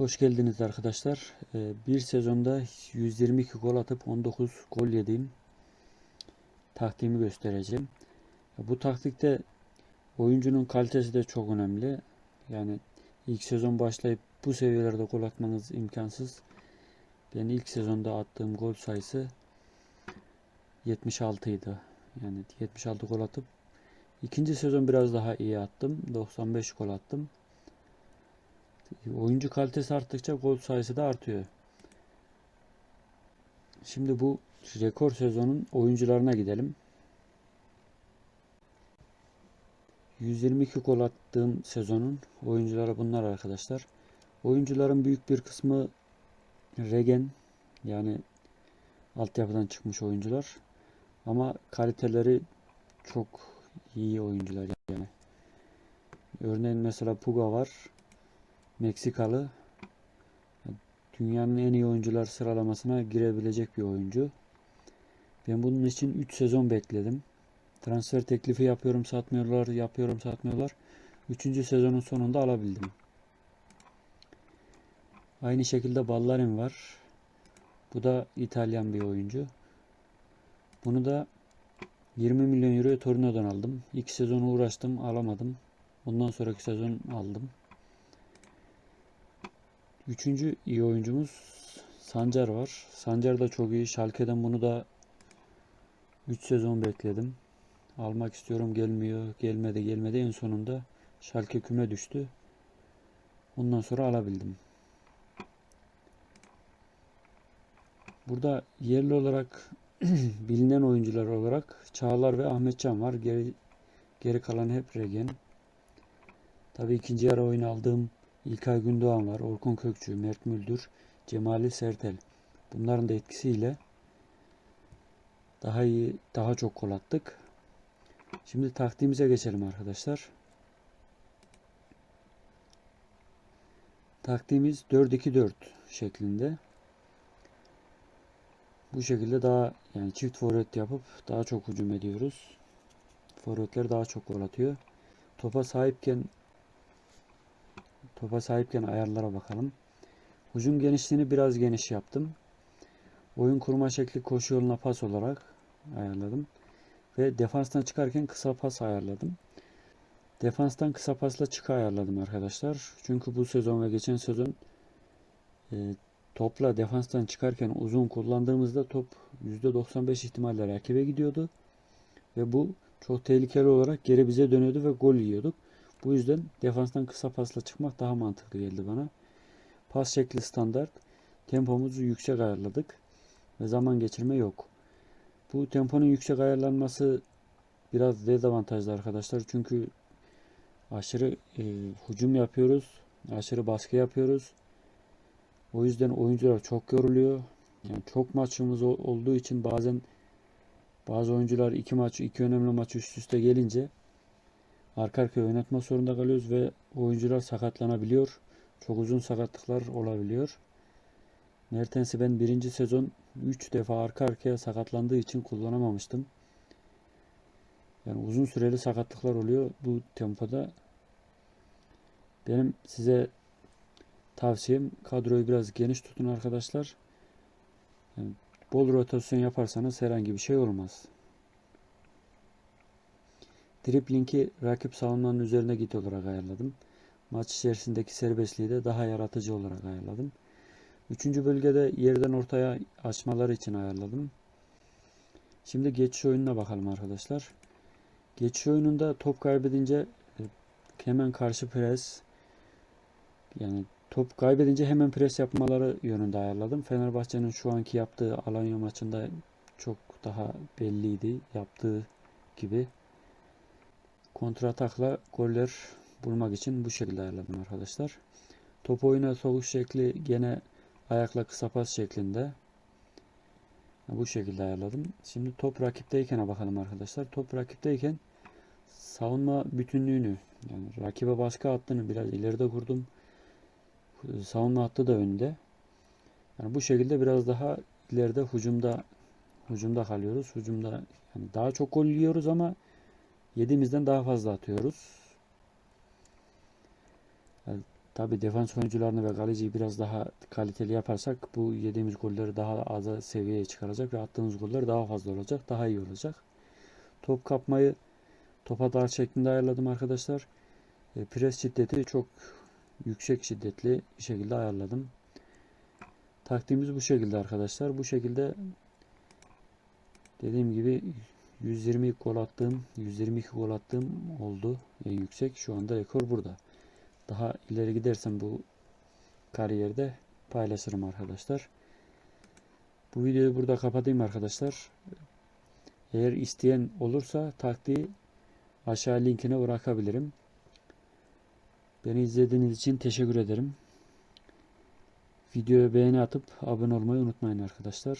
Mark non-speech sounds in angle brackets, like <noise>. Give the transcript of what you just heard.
Hoş geldiniz arkadaşlar. Ee, Bir sezonda 122 gol atıp 19 gol yediğim taktiğimi göstereceğim. Bu taktikte oyuncunun kalitesi de çok önemli. Yani ilk sezon başlayıp bu seviyelerde gol atmanız imkansız. Ben ilk sezonda attığım gol sayısı 76 idi. Yani 76 gol atıp ikinci sezon biraz daha iyi attım. 95 gol attım. Oyuncu kalitesi arttıkça gol sayısı da artıyor. Şimdi bu rekor sezonun oyuncularına gidelim. 122 gol attığım sezonun oyuncuları bunlar arkadaşlar. Oyuncuların büyük bir kısmı regen yani altyapıdan çıkmış oyuncular. Ama kaliteleri çok iyi oyuncular yani. Örneğin mesela Puga var. Meksikalı. Dünyanın en iyi oyuncular sıralamasına girebilecek bir oyuncu. Ben bunun için 3 sezon bekledim. Transfer teklifi yapıyorum satmıyorlar, yapıyorum satmıyorlar. 3. sezonun sonunda alabildim. Aynı şekilde Ballarin var. Bu da İtalyan bir oyuncu. Bunu da 20 milyon euroya Torino'dan aldım. İlk sezonu uğraştım, alamadım. Ondan sonraki sezon aldım. Üçüncü iyi oyuncumuz Sancar var. Sancar da çok iyi. Schalke'den bunu da 3 sezon bekledim. Almak istiyorum gelmiyor. Gelmedi gelmedi. En sonunda Schalke küme düştü. Ondan sonra alabildim. Burada yerli olarak <clears throat> bilinen oyuncular olarak Çağlar ve Ahmetcan var. Geri, geri kalan hep regen. Tabii ikinci yarı oyun aldığım İlkay Gündoğan var, Orkun Kökçü, Mert Müldür, Cemali Sertel. Bunların da etkisiyle daha iyi, daha çok gol attık. Şimdi taktiğimize geçelim arkadaşlar. Taktiğimiz 4-2-4 şeklinde. Bu şekilde daha yani çift forvet yapıp daha çok hücum ediyoruz. Forvetler daha çok gol atıyor. Topa sahipken Topa sahipken ayarlara bakalım. Hücum genişliğini biraz geniş yaptım. Oyun kurma şekli koşu yoluna pas olarak ayarladım. Ve defanstan çıkarken kısa pas ayarladım. Defanstan kısa pasla çıka ayarladım arkadaşlar. Çünkü bu sezon ve geçen sezon e, topla defanstan çıkarken uzun kullandığımızda top %95 ihtimalle rakibe gidiyordu. Ve bu çok tehlikeli olarak geri bize dönüyordu ve gol yiyorduk. Bu yüzden defanstan kısa pasla çıkmak daha mantıklı geldi bana. Pas şekli standart. Tempomuzu yüksek ayarladık. Ve zaman geçirme yok. Bu temponun yüksek ayarlanması biraz dezavantajlı arkadaşlar. Çünkü aşırı e, hücum yapıyoruz. Aşırı baskı yapıyoruz. O yüzden oyuncular çok yoruluyor. Yani çok maçımız olduğu için bazen bazı oyuncular iki maç, iki önemli maç üst üste gelince arka arkaya oynatma zorunda kalıyoruz ve oyuncular sakatlanabiliyor. Çok uzun sakatlıklar olabiliyor. Mertens'i ben birinci sezon 3 defa arka arkaya sakatlandığı için kullanamamıştım. Yani uzun süreli sakatlıklar oluyor bu tempoda. Benim size tavsiyem kadroyu biraz geniş tutun arkadaşlar. Yani bol rotasyon yaparsanız herhangi bir şey olmaz. Dribling'i rakip savunmanın üzerine git olarak ayarladım. Maç içerisindeki serbestliği de daha yaratıcı olarak ayarladım. Üçüncü bölgede yerden ortaya açmaları için ayarladım. Şimdi geçiş oyununa bakalım arkadaşlar. Geçiş oyununda top kaybedince e, hemen karşı pres yani top kaybedince hemen pres yapmaları yönünde ayarladım. Fenerbahçe'nin şu anki yaptığı Alanya maçında çok daha belliydi yaptığı gibi kontratakla goller bulmak için bu şekilde ayarladım arkadaşlar. Top oyuna sokuş şekli gene ayakla kısa pas şeklinde. Bu şekilde ayarladım. Şimdi top rakipteyken bakalım arkadaşlar. Top rakipteyken savunma bütünlüğünü yani rakibe baskı attığını biraz ileride kurdum. Savunma hattı da önde. Yani bu şekilde biraz daha ileride hücumda hücumda kalıyoruz. Hücumda yani daha çok gol yiyoruz ama Yediğimizden daha fazla atıyoruz. Yani Tabi defans oyuncularını ve kaleciyi biraz daha kaliteli yaparsak bu yediğimiz golleri daha az seviyeye çıkaracak ve attığımız goller daha fazla olacak, daha iyi olacak. Top kapmayı topa dar şeklinde ayarladım arkadaşlar. E, pres şiddeti çok yüksek şiddetli bir şekilde ayarladım. Taktiğimiz bu şekilde arkadaşlar. Bu şekilde dediğim gibi 120 gol attığım, 122 gol attığım oldu en yüksek. Şu anda rekor burada. Daha ileri gidersem bu kariyerde paylaşırım arkadaşlar. Bu videoyu burada kapatayım arkadaşlar. Eğer isteyen olursa taktiği aşağı linkine bırakabilirim. Beni izlediğiniz için teşekkür ederim. Videoya beğeni atıp abone olmayı unutmayın arkadaşlar.